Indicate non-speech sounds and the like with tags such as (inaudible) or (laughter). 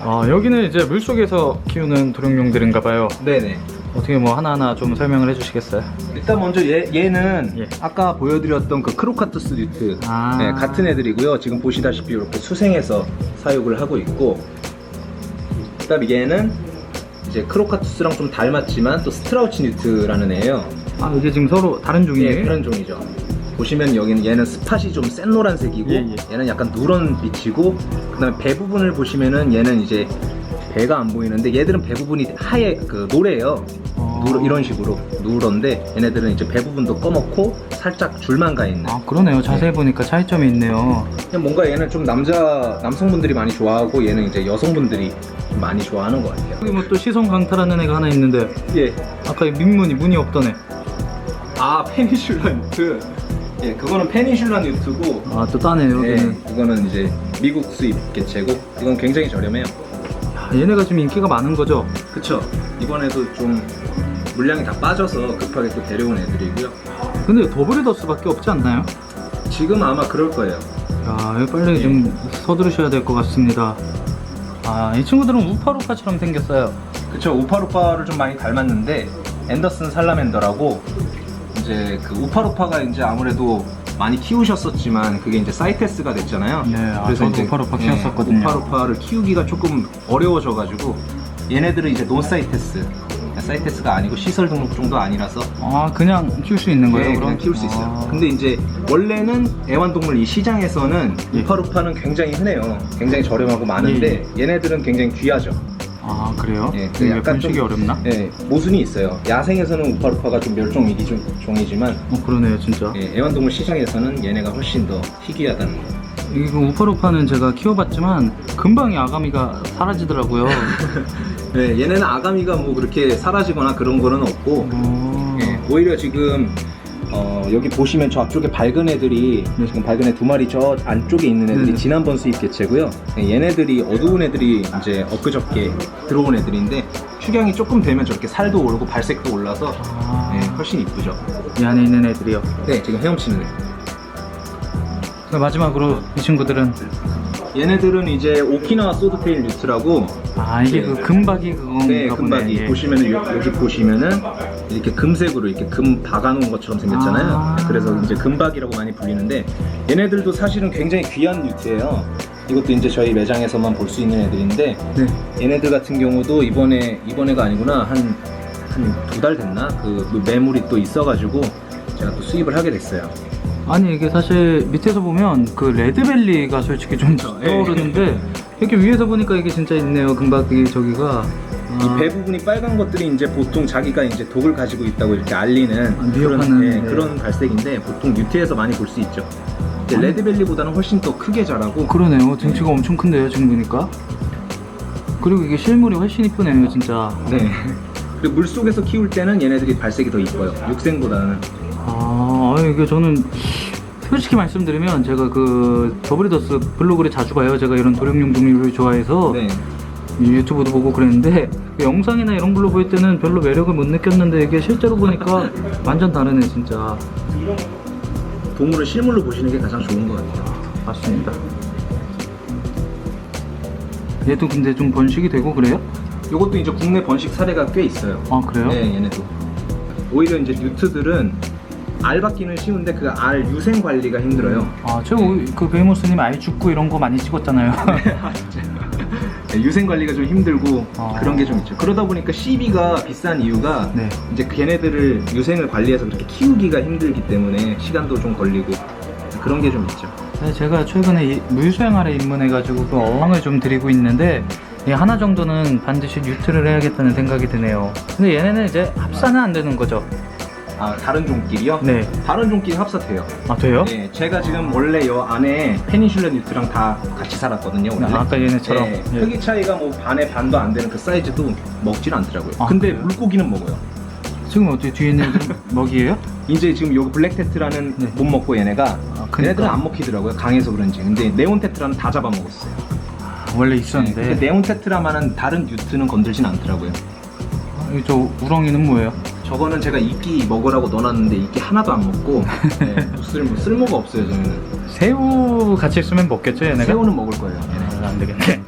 아 여기는 이제 물 속에서 키우는 도룡룡들인가 봐요. 네네. 어떻게 뭐 하나하나 좀 설명을 해주시겠어요? 일단 먼저 얘, 얘는 예. 아까 보여드렸던 그 크로카투스 뉴트 아. 네, 같은 애들이고요. 지금 보시다시피 이렇게 수생해서 사육을 하고 있고 그다음에 얘는 이제 크로카투스랑 좀 닮았지만 또 스트라우치 뉴트라는 애예요. 아 이게 지금 서로 다른 종이에요? 예, 그런 종이죠. 보시면 여기는 얘는 스팟이 좀 센 노란색이고 예, 예. 얘는 약간 누런 빛이고 그다음에 배 부분을 보시면은 얘는 이제 배가 안 보이는데 얘들은 배 부분이 하얘 그 노래예요. 어. 누런 이런 식으로 누런데 얘네들은 이제 배 부분도 검었고 살짝 줄만 가 있는. 아 그러네요. 자세히 보니까 차이점이 있네요. 그냥 뭔가 얘는 좀 남자 남성분들이 많이 좋아하고 얘는 이제 여성분들이 좀 많이 좋아하는 것 같아요. 여기 뭐 또 시선 강탈하는 애가 하나 있는데 예. 아까 이 민문이 문이 없던 애. 아 (laughs) 페니슐라 뉴트. 예, 그거는 페니슐라 뉴트고 아 또 따네요. 예, 여기는. 이거는 이제 미국 수입 개체고 이건 굉장히 저렴해요. 아, 얘네가 좀 인기가 많은 거죠? 그쵸? 이번에도 좀 물량이 다 빠져서 급하게 또 데려온 애들이고요. 근데 더블리더스밖에 없지 않나요? 지금 아마 그럴 거예요. 야, 이거 빨리 좀 서두르셔야 될 것 같습니다. 아, 이 친구들은 우파루파처럼 생겼어요. 그쵸? 우파루파를 좀 많이 닮았는데 앤더슨 살라멘더라고 이제 그 우파루파가 이제 아무래도 많이 키우셨었지만 그게 이제 사이테스가 됐잖아요. 네, 아, 저도 우파루파 키웠었거든요. 우파루파를 키우기가 조금 어려워져가지고 얘네들은 이제 논사이테스. 사이테스가 아니고 시설 등록종도 아니라서 아, 그냥 키울 수 있는 거예요? 네, 그럼? 키울 수 있어요. 아, 근데 이제 원래는 애완동물 이 시장에서는 예. 우파루파는 굉장히 흔해요. 굉장히 저렴하고 많은데 얘네들은 굉장히 귀하죠. 아, 그래요? 예, 그 약간 분식이 좀- 어렵나? 예, 모순이 있어요. 야생에서는 우파루파가 좀 멸종 위기 종- 종이지만 어, 그러네요, 진짜. 예, 애완동물 시장에서는 얘네가 훨씬 더 희귀하다는 거. 이거 우파루파는 제가 키워봤지만 금방 이 아가미가 사라지더라고요. (laughs) 네, 얘네는 아가미가 뭐 그렇게 사라지거나 그런 거는 없고 어, 예, 오히려 지금 어, 여기 보시면 저 앞쪽에 밝은 애들이 네. 지금 밝은 애 두 마리 저 안쪽에 있는 애들이 네네. 지난번 수입 개체고요. 예, 얘네들이 어두운 애들이 이제 엊그저께 들어온 애들인데 축양이 조금 되면 저렇게 살도 오르고 발색도 올라서 아, 예, 훨씬 이쁘죠. 이 안에 있는 애들이요. 네, 지금 헤엄치는 애. 마지막으로 이 친구들은 얘네들은 이제 오키나와 소드테일 뉴트라고 아 이게 네. 그 금박이 그건가 네, 보네. 금박이 예. 보시면은 요- 여기 보시면은 이렇게 금색으로 이렇게 금 박아놓은 것처럼 생겼잖아요. 아. 그래서 이제 금박이라고 많이 불리는데 얘네들도 사실은 굉장히 귀한 뉴트예요. 이것도 이제 저희 매장에서만 볼 수 있는 애들인데 네. 얘네들 같은 경우도 이번에 이번에가 아니구나 한 한 두 달 됐나 그 매물이 또 있어가지고 제가 또 수입을 하게 됐어요. 아니 이게 사실 밑에서 보면 그 레드벨리가 솔직히 좀. 예. 떠오르는데 이렇게 위에서 보니까 이게 진짜 있네요 금박이 저기가 아, 이배 부분이 빨간 것들이 이제 보통 자기가 이제 독을 가지고 있다고 이렇게 알리는 아, 그런, 예, 네. 그런 발색인데 보통 뉴트에서 많이 볼 수 있죠. 근데 레드벨리보다는 훨씬 더 크게 자라고 그러네요 등치가 엄청 큰데요 지금 보니까 그리고 이게 실물이 훨씬 이쁘네요 진짜 네. 그리고 물 속에서 키울 때는 얘네들이 발색이 더 이뻐요. 육생보다는. 아 이게 저는 솔직히 말씀드리면 제가 그 더블리더스 블로그를 자주 봐요 제가 이런 도룡룡 종류를 좋아해서 네. 이 유튜브도 보고 그랬는데 그 영상이나 이런 걸로 볼 때는 별로 매력을 못 느꼈는데 이게 실제로 보니까 완전 다르네 진짜 동물을 실물로 보시는 게 가장 좋은 것 같아요. 맞습니다 얘도 근데 좀 번식이 되고 그래요? 이것도 이제 국내 번식 사례가 꽤 있어요. 아 그래요? 네, 얘네도. 오히려 이제 뉴트들은 알 받기는 쉬운데 그 알 유생 관리가 힘들어요. 아, 제가 그 베이모스님 알 죽고 이런 거 많이 찍었잖아요. (laughs) 네, 유생 관리가 좀 힘들고 아. 그런 게 좀 있죠. 그러다 보니까 CB가 비싼 이유가 네. 이제 걔네들을 유생을 관리해서 그렇게 키우기가 힘들기 때문에 시간도 좀 걸리고 그런 게 좀 있죠. 네, 제가 최근에 이 물수행아래 입문해가지고 그 어항을 좀 드리고 있는데 이 하나 정도는 반드시 뉴트를 해야겠다는 생각이 드네요. 근데 얘네는 이제 합사는 안 되는 거죠? 아 다른 종끼리요? 네. 다른 종끼리 합사돼요. 아 돼요? 네, 제가 지금 원래 요 안에 페니슐라 뉴트랑 다 같이 살았거든요. 원래. 아, 아까 얘네처럼. 네, 예. 크기 차이가 뭐 반에 반도 안 되는 그 사이즈도 먹질 않더라고요. 아, 근데 그래요? 물고기는 먹어요. 지금 어떻게 뒤에 있는 (laughs) 먹이에요? 이제 지금 여기 블랙테트라는 네. 못 먹고 얘네가 그러니까. 얘네들은 안 먹히더라고요. 강해서 그런지. 근데 네온테트라는 다 잡아먹었어요. 아, 원래 네, 있었는데. 근데 네온테트라만은 다른 뉴트는 건들진 않더라고요. 아, 이저 우렁이는 뭐예요? 저거는 제가 이끼 먹으라고 넣어놨는데 이끼 하나도 안 먹고 네, (laughs) 쓸모, 쓸모가 없어요 저는. 새우 같이 있으면 먹겠죠 얘네가? 새우는 먹을 거예요. 얘네. 아, 안 되겠네.